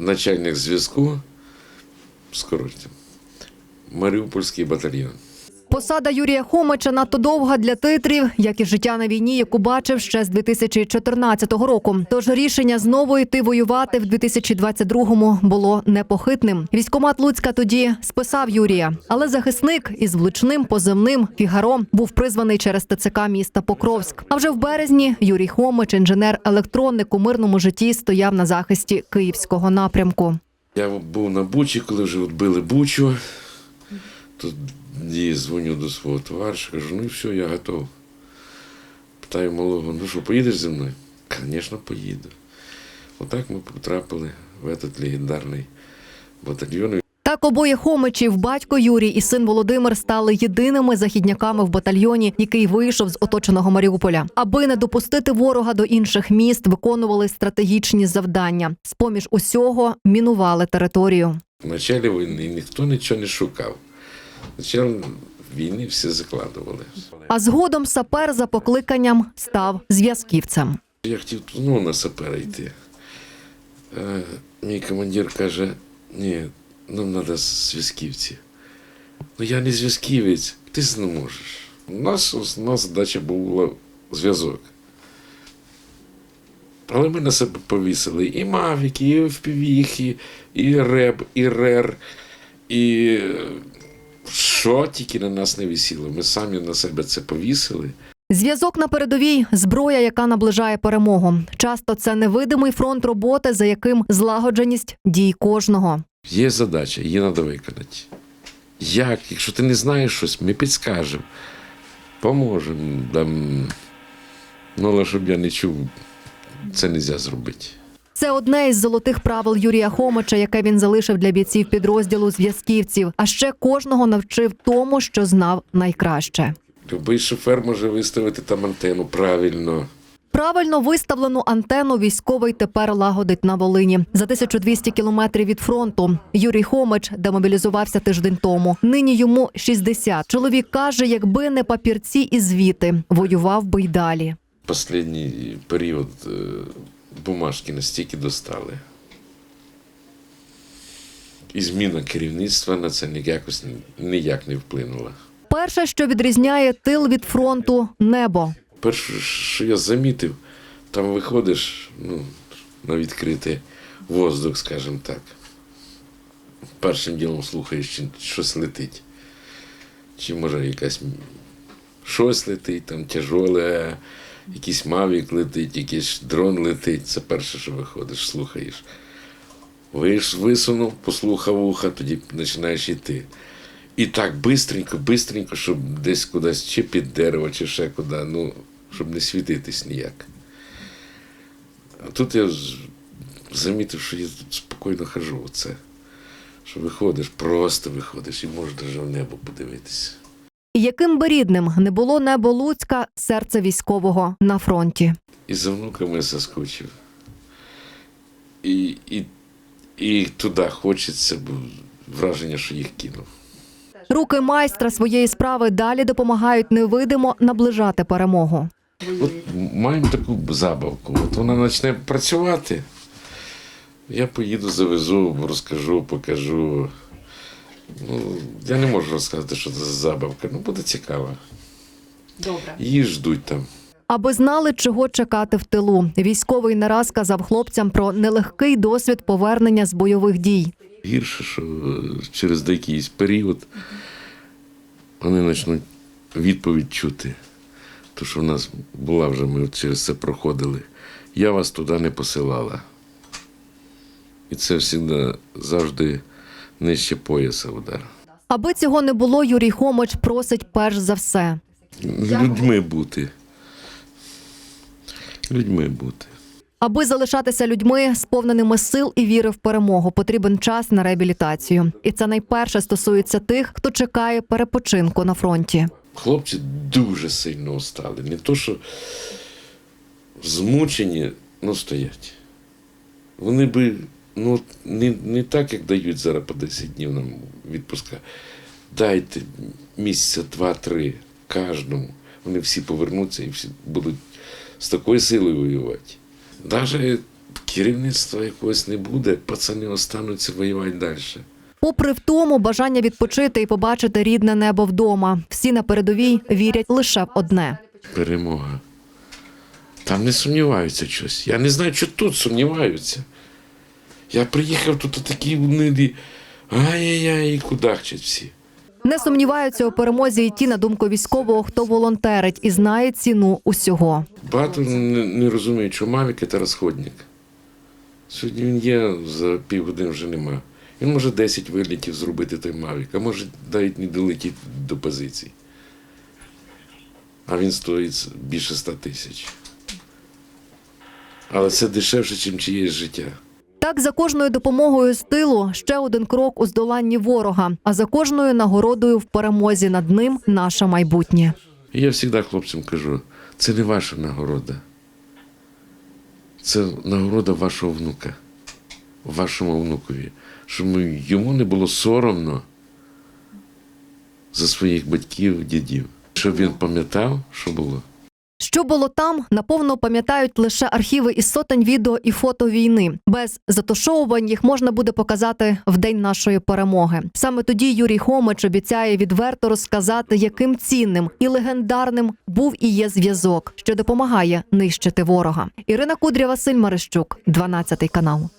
начальник зв'язку, скоротим, Маріупольський батальйон. Посада Юрія Хомича надто довга для титрів, як і життя на війні, яку бачив ще з 2014 року. Тож рішення знову йти воювати в 2022-му було непохитним. Військомат Луцька тоді списав Юрія, але захисник із влучним позивним Фігаро був призваний через ТЦК міста Покровськ. А вже в березні Юрій Хомич, інженер-електроник у мирному житті, стояв на захисті київського напрямку. Я був на Бучі, коли вже відбили Бучу. Тут я дзвоню до свого товариша, кажу, ну і все, я готов. Питаю малого, ну що, поїдеш зі мною? Звісно, поїду. Отак ми потрапили в этот легендарний батальйон. Так обоє Хомичів, батько Юрій і син Володимир стали єдиними західняками в батальйоні, який вийшов з оточеного Маріуполя. Аби не допустити ворога до інших міст, виконували стратегічні завдання. З поміж усього мінували територію. В началі війни ніхто нічого не шукав. Начало війни всі закладували. А згодом сапер за покликанням став зв'язківцем. Я хотів ну, на сапера йти. Е, мій командир каже, ні, нам треба зв'язківці. Ну я не зв'язківець, ти не можеш. У нас основна задача була зв'язок. Але ми на себе повісили і Мавіки, і впівіхи, і Реб, і Рер, і е, що тільки на нас не висіло. Ми самі на себе це повісили. Зв'язок на передовій зброя, яка наближає перемогу. Часто це невидимий фронт роботи, за яким злагодженість дій кожного. Є задача, її треба виконати. Як? Якщо ти не знаєш щось, ми підскажемо, поможемо. Ну, але щоб я не чув, це не можна зробити. Це одне із золотих правил Юрія Хомича, яке він залишив для бійців підрозділу зв'язківців. А ще кожного навчив тому, що знав найкраще. Любий шофер може виставити там антенну правильно. Правильно виставлену антенну військовий тепер лагодить на Волині за 1200 кілометрів від фронту. Юрій Хомич демобілізувався тиждень тому. Нині йому 60. Чоловік каже, якби не папірці і звіти, воював би й далі. Останній період е, бумажки настільки достали. І зміна керівництва на це ніякось ніяк не вплинула. Перше, що відрізняє тил від фронту небо. Перше, що я замітив, там виходиш ну, на відкритий воздух, скажімо так. Першим ділом слухаєш, чи щось летить. Чи може якась щось летить, там тяжоле, якийсь мавік летить, якийсь дрон летить. Це перше, що виходиш, слухаєш. Виш, висунув, послухав вуха, тоді починаєш йти. І так бистренько, бистренько, щоб десь кудись чи під дерево, чи ще куди, ну, щоб не світитись ніяк. А тут я замітив, що я тут спокійно хожу оце. Що виходиш, просто виходиш і можеш навіть в небо подивитися. Яким би рідним не було небо Луцька, серце військового на фронті. І за внуками заскучив. І, і, і туди хочеться, бо враження, що їх кинув. Руки майстра своєї справи далі допомагають невидимо наближати перемогу. От маємо таку забавку. От вона почне працювати. Я поїду, завезу, розкажу, покажу. Ну, я не можу розказати, що це за забавка. Ну, буде цікаво. Добре. Її ждуть там. Аби знали, чого чекати в тилу. Військовий не раз казав хлопцям про нелегкий досвід повернення з бойових дій. Гірше, що е, через якийсь період вони почнуть відповідь чути. То, що в нас була вже, ми через це проходили. Я вас туди не посилала. І це завжди, завжди нижче пояса удар. Аби цього не було, Юрій Хомич просить перш за все. Людьми бути. Людьми бути. Аби залишатися людьми, сповненими сил і віри в перемогу, потрібен час на реабілітацію. І це найперше стосується тих, хто чекає перепочинку на фронті. Хлопці дуже сильно устали. Не то, що змучені, ну стоять. Вони би ну, не, не так, як дають зараз по 10 днів нам відпуска. Дайте місяця два-три кожному. Вони всі повернуться і всі будуть з такою силою воювати. Навіть керівництва якогось не буде, пацани остануться воювати далі. Попри втому, бажання відпочити і побачити рідне небо вдома. Всі на передовій вірять лише в одне. Перемога. Там не сумніваються щось. Я не знаю, що тут сумніваються. Я приїхав тут такі унилі. Ай-яй-яй, кудахчать всі. Не сумніваються у перемозі і ті, на думку військового, хто волонтерить і знає ціну усього. Багато не, не розуміють, що Мавік це розходник. Сьогодні він є, за півгодини вже нема. Він може 10 вилітів зробити той Мавік, а може навіть не долетіти до позицій. А він стоїть більше 100 тисяч. Але це дешевше, ніж чиєсь життя. Так, за кожною допомогою з тилу ще один крок у здоланні ворога, а за кожною нагородою в перемозі над ним наше майбутнє. Я завжди хлопцям кажу: це не ваша нагорода. Це нагорода вашого внука, вашому внукові, щоб йому не було соромно за своїх батьків, дідів, щоб він пам'ятав, що було. Що було там, наповно пам'ятають лише архіви із сотень відео і фото війни. Без затушовувань їх можна буде показати в день нашої перемоги. Саме тоді Юрій Хомич обіцяє відверто розказати, яким цінним і легендарним був і є зв'язок, що допомагає нищити ворога. Ірина Кудря, Василь Марищук, 12 канал.